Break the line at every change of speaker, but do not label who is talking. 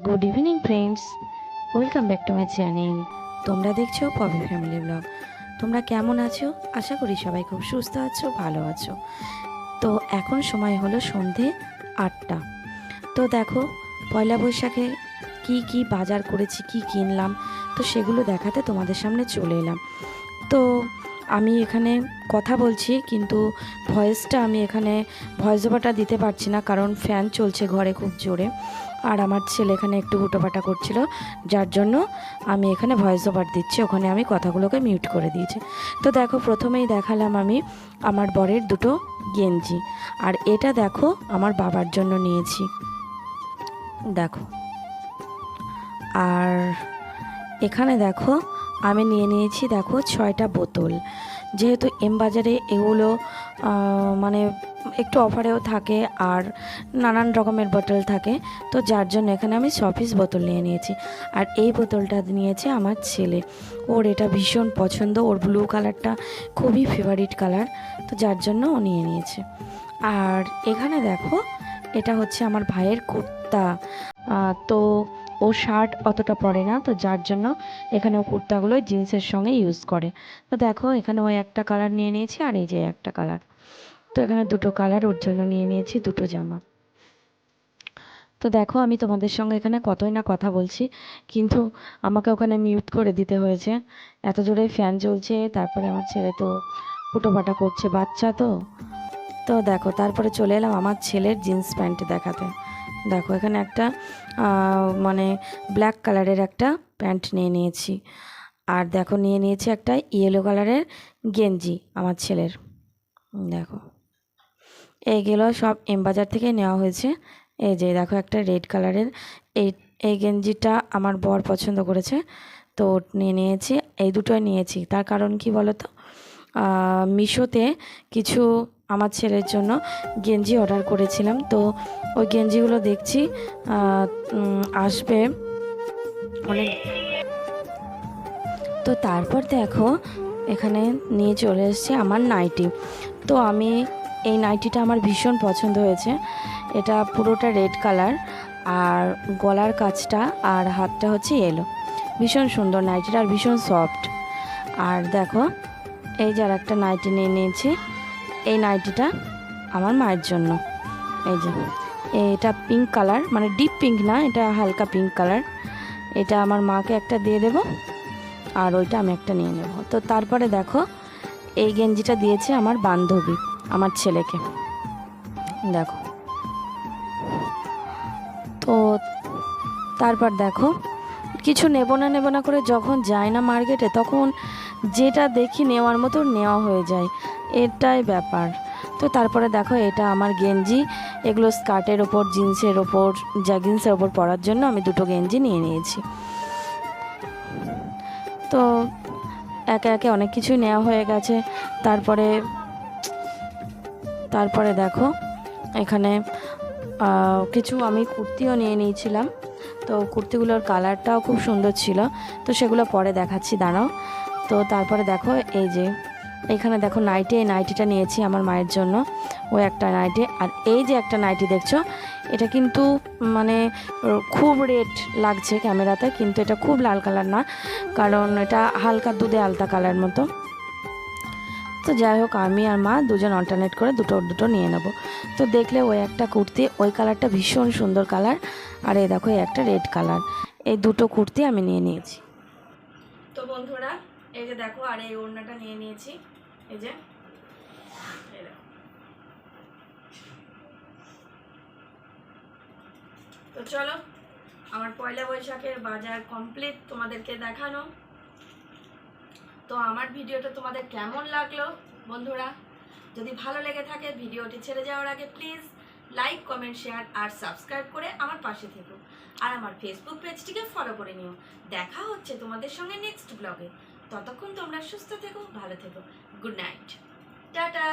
Good evening friends welcome back to my channel তোমরা দেখছ poppy family blog তোমরা কেমন আছো? আশা করি সবাই খুব সুস্থ আছো, ভালো আছো। তো এখন সময় হলো সন্ধে আটটা। তো দেখো, পয়লা বৈশাখে কি কি বাজার করেছি, কি কিনলাম, তো সেগুলো দেখাতে তোমাদের সামনে চলে এলাম। তো আমি এখানে কথা বলছি, কিন্তু ভয়েসটা আমি এখানে ভয়েস ওভারটা দিতে পারছি না, কারণ ফ্যান চলছে ঘরে খুব জোরে। আর আমার ছেলে এখানে একটু হুটোপাটা করছিল, যার জন্য আমি এখানে ভয়েস ওভার দিচ্ছি, ওখানে আমি কথাগুলোকে মিউট করে দিয়েছি। তো দেখো, প্রথমেই দেখালাম আমি আমার বরের দুটো গেঞ্জি, আর এটা দেখো আমার বাবার জন্য নিয়েছি। দেখো। আর এখানে দেখো, আমি নিয়ে নিয়েছি, দেখো ছয়টা বোতল। যেহেতু এম বাজারে এগুলো মানে একটু অফারেও থাকে আর নানান রকমের বোতল থাকে। তো যার জন্য এখানে আমি ছ পিস বোতল নিয়ে নিয়েছি। আর এই বোতলটা নিয়েছে আমার ছেলে। ওর এটা ভীষণ পছন্দ। ওর ব্লু কালারটা খুবই ফেভারিট কালার তো যার জন্য ও নিয়ে নিয়েছে। আর এখানে দেখো, এটা হচ্ছে আমার ভাইয়ের কুর্তা। তো ও শার্ট অতটা পরে না, তো যার জন্য এখানে ও কুর্তাগুলো জিন্সের সঙ্গে ইউজ করে। তো দেখো, এখানে ওই একটা কালার নিয়ে নিয়েছি আর এই যে একটা কালার তো এখানে দুটো কালার ওর জন্য নিয়ে নিয়েছি, দুটো জামা। তো দেখো, আমি তোমাদের সঙ্গে এখানে কতই না কথা বলছি, কিন্তু আমাকে ওখানে মিউট করে দিতে হয়েছে। এত জোরে ফ্যান চলছে তারপরে আমার ছেলে তো ফুটোপাটা করছে, বাচ্চা তো। তো দেখো, তারপরে চলে এলাম আমার ছেলের জিন্স প্যান্ট দেখাতে। দেখো, এখানে একটা মানে ব্ল্যাক কালারের একটা প্যান্ট নিয়ে নিয়েছি। আর দেখো, নিয়ে নিয়েছি একটা ইয়েলো কালারের গেঞ্জি আমার ছেলের। দেখো, এইগুলো সব এম বাজার থেকে নেওয়া হয়েছে। এই যে, দেখো, একটা রেড কালারের এই এই গেঞ্জিটা আমার বর পছন্দ করেছে। তো নিয়ে নিয়েছি, এই দুটোই নিয়েছি। তার কারণ কি বলো তো মিশোতে কিছু আমার ছেলের জন্য গেঞ্জি অর্ডার করেছিলাম। তো ওই গেঞ্জিগুলো দেখছি আসবে অনেক। তো তারপর দেখো, এখানে নিয়ে চলে এসেছে আমার নাইটি। তো আমি এই নাইটিটা আমার ভীষণ পছন্দ হয়েছে। এটা পুরোটা রেড কালার, আর গলার কাজটা আর হাতটা হচ্ছে এলো ভীষণ সুন্দর নাইটিটা আর ভীষণ সফট আর দেখো, এই যার একটা নাইটি নিয়ে নিয়েছি। এই নাইটিটা আমার মায়ের জন্য। এই যে, এটা পিঙ্ক কালার মানে ডিপ পিঙ্ক না, এটা হালকা পিঙ্ক কালার এটা আমার মাকে একটা দিয়ে দেবো, আর ওইটা আমি একটা নিয়ে নেব। তো তারপরে দেখো, এই গেঞ্জিটা দিয়েছে আমার বান্ধবী, আমার ছেলেকে। দেখো। তো তারপর দেখো, কিছু নেব না নেব না করে যখন যাই না মার্কেটে, তখন যেটা দেখি নেওয়ার মতো নেওয়া হয়ে যায়। এটাই ব্যাপার। তো তারপরে দেখো এটা আমার গেঞ্জি। এগুলো স্কার্টের ওপর, জিন্সের ওপর জ্যাগিন্সের ওপর পরার জন্য আমি দুটো গেঞ্জি নিয়ে নিয়েছি। তো একে একে অনেক কিছুই নেওয়া হয়ে গেছে। তারপরে তারপরে দেখো এখানে কিছু আমি কুর্তিও নিয়ে নিয়েছিলাম। তো কুর্তিগুলোর কালারটাও খুব সুন্দর ছিল। তো সেগুলো পরে দেখাচ্ছি, দাঁড়াও। তো তারপরে দেখো এই যে এখানে দেখো নাইটি এই নাইটিটা নিয়েছি আমার মায়ের জন্য। ও একটা নাইটি আর এই যে একটা নাইটি দেখছ, এটা কিন্তু মানে খুব রেড লাগছে ক্যামেরাতে, কিন্তু এটা খুব লাল কালার না কারণ এটা হালকা দুধে আলতা কালার মতো। তো যাই হোক, আমি আর মা দুজন অল্টারনেট করে দুটো দুটো নিয়ে নেব। তো দেখলে ওই একটা কুর্তি, ওই কালারটা ভীষণ সুন্দর কালার আর এই দেখো একটা রেড কালার এই দুটো কুর্তি আমি নিয়ে নিয়েছি। তো বন্ধুরা, এই যে দেখো, আর এই ওড়নাটা নিয়ে নিয়েছি। এই যে। তো চলো, আমার পয়লা বৈশাখের বাজার কমপ্লিট তোমাদেরকে দেখানো। তো আমার ভিডিওটা তোমাদের কেমন লাগল, বন্ধুরা? যদি ভালো লেগে থাকে, ভিডিওটি ছেড়ে যাওয়ার আগে প্লিজ লাইক কমেন্ট শেয়ার আর সাবস্ক্রাইব করে আমার পাশে থেকো। আর আমার ফেসবুক পেজটিকে ফলো করে নিও। দেখা হচ্ছে তোমাদের সঙ্গে নেক্সট ব্লগে ততক্ষণ তোমরা সুস্থ থেকো ভালো থেকো। Good night. টাটা।